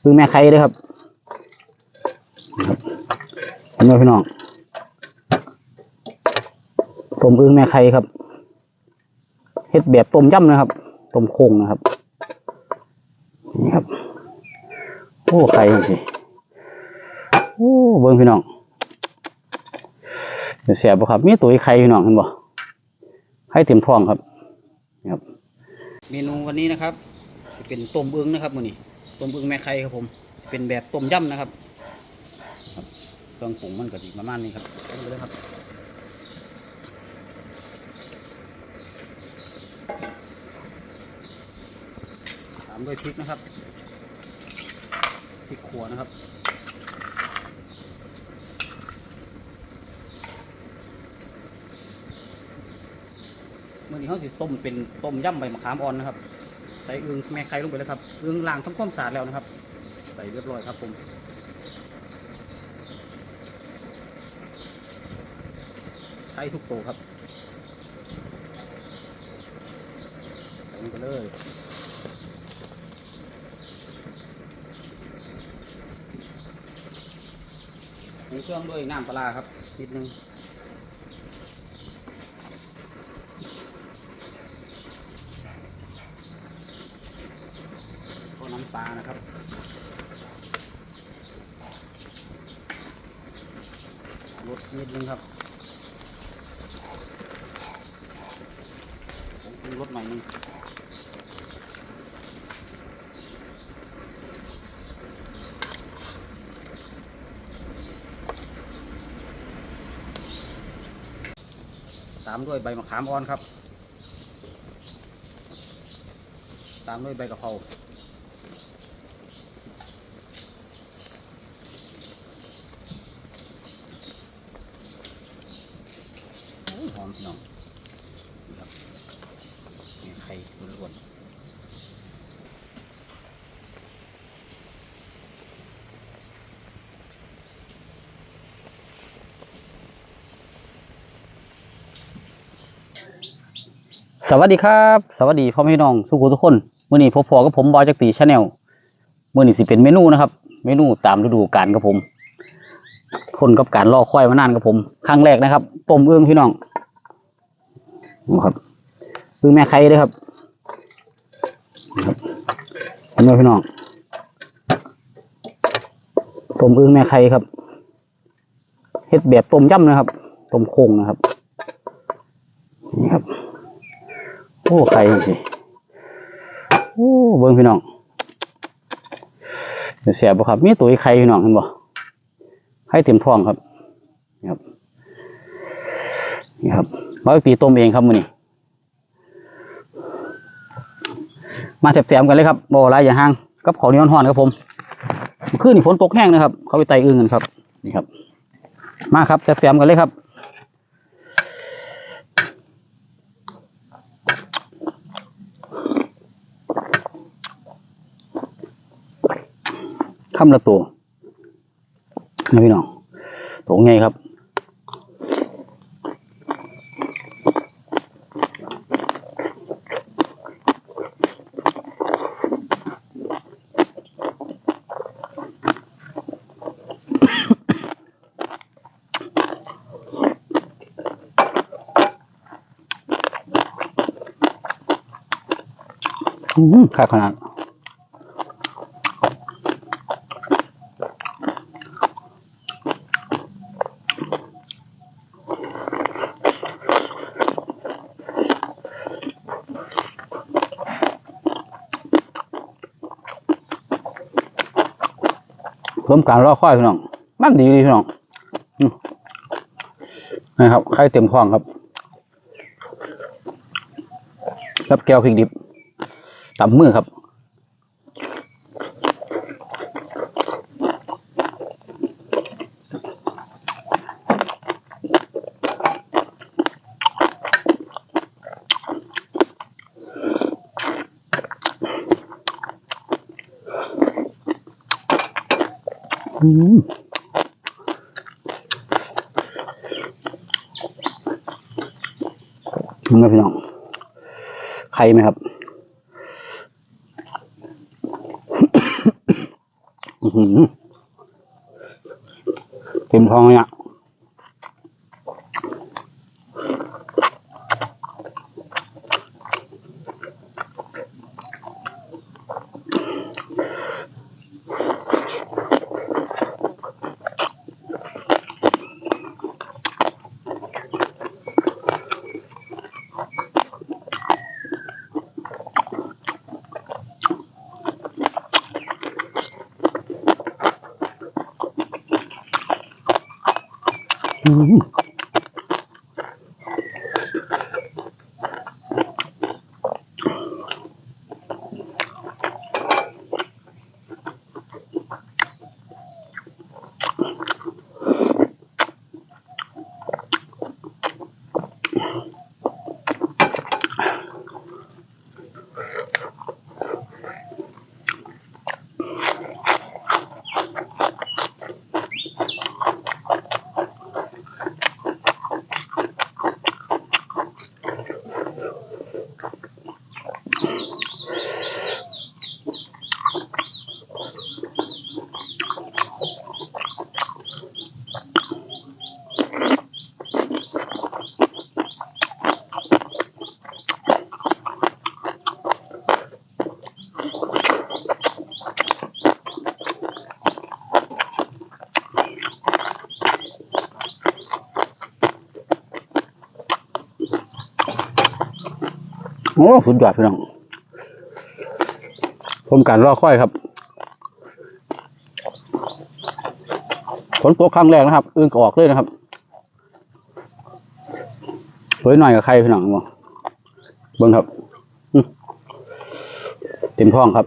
คือแม่ไข่เด้วยครับนะครับเห็นไหมพี่น้องต้มอึ้งแม่ไข่ครับเฮ็ดแบบต้มยำนะครับต้มโค้งนะครับนี่ครับโอ้ไข่จริโอ้เบิ่งพี่น้องเสียบครับมีตัวไข่พี่น้องเห็นบ่ไข่เต็มท้องครับนี่ครับ เมนูวันนี้นะครับจะเป็นต้มอึ้งนะครับมื้อนี้ ต้มอึ้งแม่ไข่ครับผม เป็นแบบต้มยำนะครับครับเครื่องปรุงมันก็สิประมาณนี้ครับเอาไปเลยครับตามด้วยพริกนะครับพริกขัวนะครับมื่อนี้เขาสิต้มเป็นต้มยำใบมะขามอ่อนนะครับ ใส่อึงแม่ไข่ลงไปเลยครับอึงล้างทำความสะอาดแล้วนะครับ ใส่เรียบร้อยครับผมใช้ทุกตัวครับใส่ลงไปเลยปรุงเครื่องด้วยน้ำปลาร้าครับนิดนึง ก็น้ำปลานะครับ ลดนิดนึงครับ ผมปรุงรสหน่อยนึงตามด้วยใบมะขามอ่อนครับ ตามด้วยใบกะเพราหอมพี่น้องนี่ครับนี่ไข่ล้วนๆ สวัสดีครับ สวัสดีพ่อแม่พี่น้องสุขุทุกคนมื่อนี้พบพอกับผมบอยจักรีชาแนลมื่อนี้สิเป็นเมนูนะครับ เมนูตามฤดูกาลกับผมคนกับการรอคอยมานานกับผมครั้งแรกนะครับต้มเอื้องพี่น้องครับเอื้องแม่ไข่เลยครับครับเห็นไหมพี่น้องต้มเอื้องแม่ไข่ครับเฮ็ดแบบต้มยำนะครับต้มโค้งนะครับนี่ครับโอ้ไข่จริโอ้เบิ่งพี่น้องเสียบ่ครับ มีตัวไข่พี่น้องเห็นบ่ให้เต็มท้องครับนี่ครับนี่ครับมาไปปีต้มเองครับมือนี้มาแถมๆกันเลยครับบ่อไรอย่าห่างกับข้าวเหนียวห่อนๆครับผมเมื่อคืนฝนตกแห้งนะครับ เขาไปไต่อึ่งกันครับ นี่ครับ มาครับแถมๆกันเลยครับ คำละตัวนะพี่น้องโถงไงครับอืมค่าขนาด เพิ่มการรอคอยพี่น้อง มันดีดีพี่น้องนะครับไข่เต็มท้องครับ รับแก้วพริกดิบตำมือครับ อืมมึงไงพี่น้องใครไหมครับเต็มท้องเลยอะ Ooh. โอ้สุดยอดพี่น้องผมการรอค่อยครับฝนตกครั้งแรกนะครับอึ้งออกเลยนะครับเฮ้ยหน่อยกับใครพี่น้องบ้างครับเต็มท้องครับ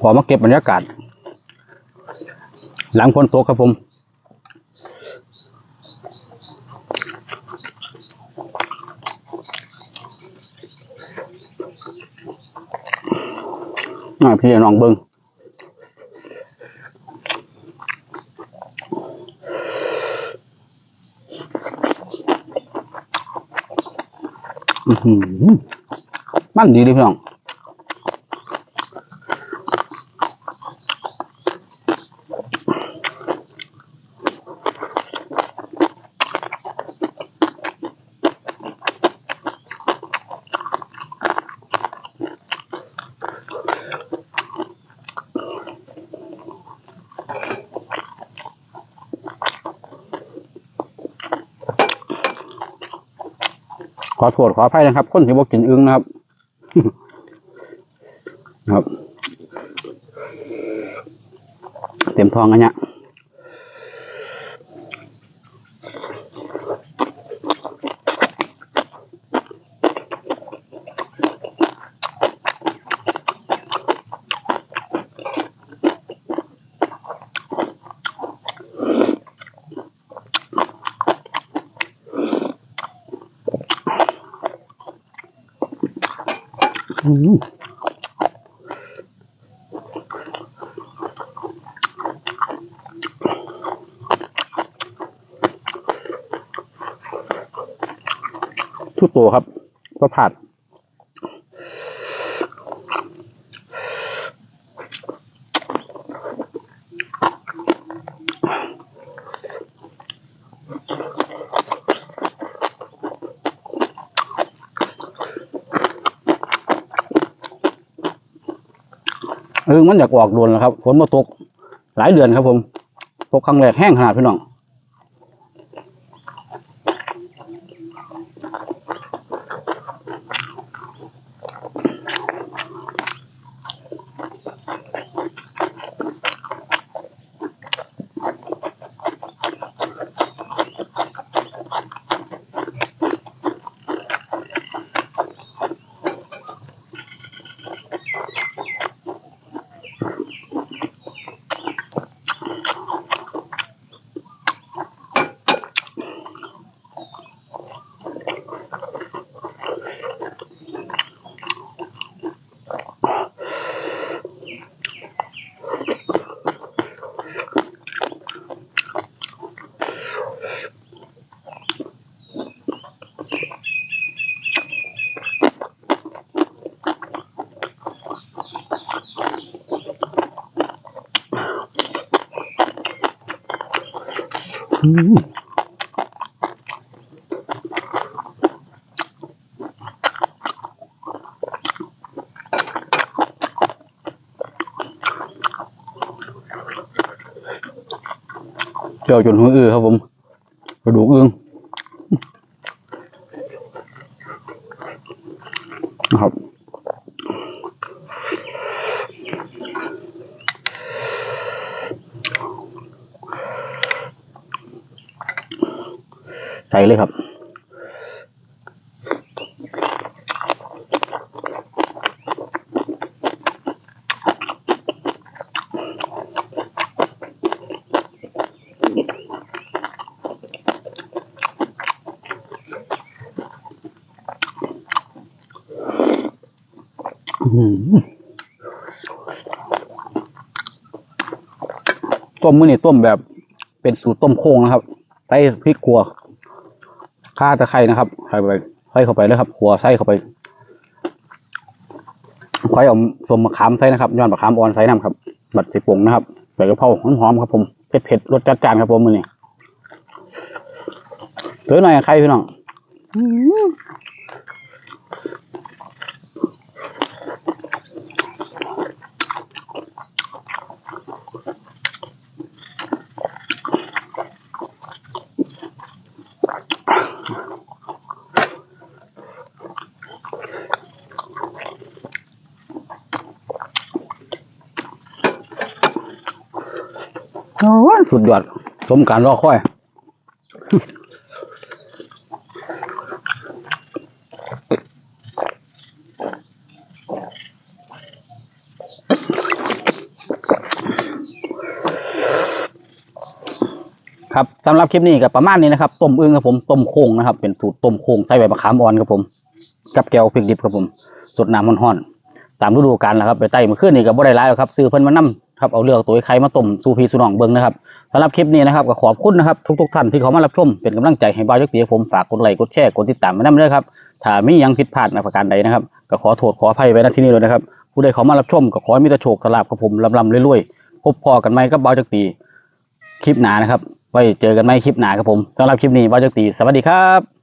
ขอมาเก็บบรรยากาศ หลังฝนตกครับผมน่าพี่น้องเบิงอื้อหือมันดีเลยพี่น้อง ขอโทษขออภัยนะครับ คนที่บอกกินอึ้งนะครับ ครับ เต็มทองอันเนี้ย ทุกตัวครับ ก็ผัด เออมันอยากออกโดนแล้วครับฝนมาตกหลายเดือนครับผมตกครั้งแรกแห้งขนาดพี่น้อง อ อืมเจียวจนหัวอือครับผมกระดูกอึ้งนะครับ ใส่เลยครับอือหือต้มมื้อนี่ต้มแบบเป็นสูตรต้มโค้งนะครับใส่พริกขัว ข่าตะไคร่นะครับใส่ไปใส่เข้าไปเลยครับขัวใส่เข้าไปค่อยเอาสมมะขามใส่นะครับย้อนมะขามอ่อนใส่น้ำครับ บัดสิปรุงนะครับใส่กระเพราหอมๆครับผมเผ็ดๆรสจัดจานครับผมมือนี้เหลือหน่อยใครพี่น้อง สุดยอด สมการรอคอย ครับสำหรับคลิปนี้ก็ประมาณนี้นะครับ ต้มอึ่งครับผม ต้มโค้งนะครับ เป็นสูตรต้มโค้งใส่ใบมะขามอ่อนครับผม กับแก้วพริกดิบครับผม สดน้ำมันห้อนๆตามฤดูกาลนะครับ ไปไต่มาขึ้นนี่ก็บ่ได้หลายครับ ซื้อเพิ่นมานํครับเอาเลือกตัวไข่มาต้มสูพีสู่น้องเบิ่งนะครับ สำหรับคลิปนี้นะครับก็ขอบคุณนะครับทุกๆท่านที่เขามารับชมเป็นกำลังใจให้บ่าวยักษ์ตีผมฝากกดไลค์กดแชร์กดติดตามไว้นำด้วยครับถ้ามียังผิดพลาดในประการใดนะครับก็ขอโทษขออภัยไว้ณที่นี้เลยนะครับผู้ใดเขามารับชมก็ขอให้มีแต่โชคสลาบกับผมลำลำเรื่อยๆพบพอกันไหมกับบ่าวยักษ์ตีคลิปหนานะครับไว้เจอกันไหมคลิปหนาครับผมสำหรับคลิปนี้บ่าวยักษ์ตีสวัสดีครับ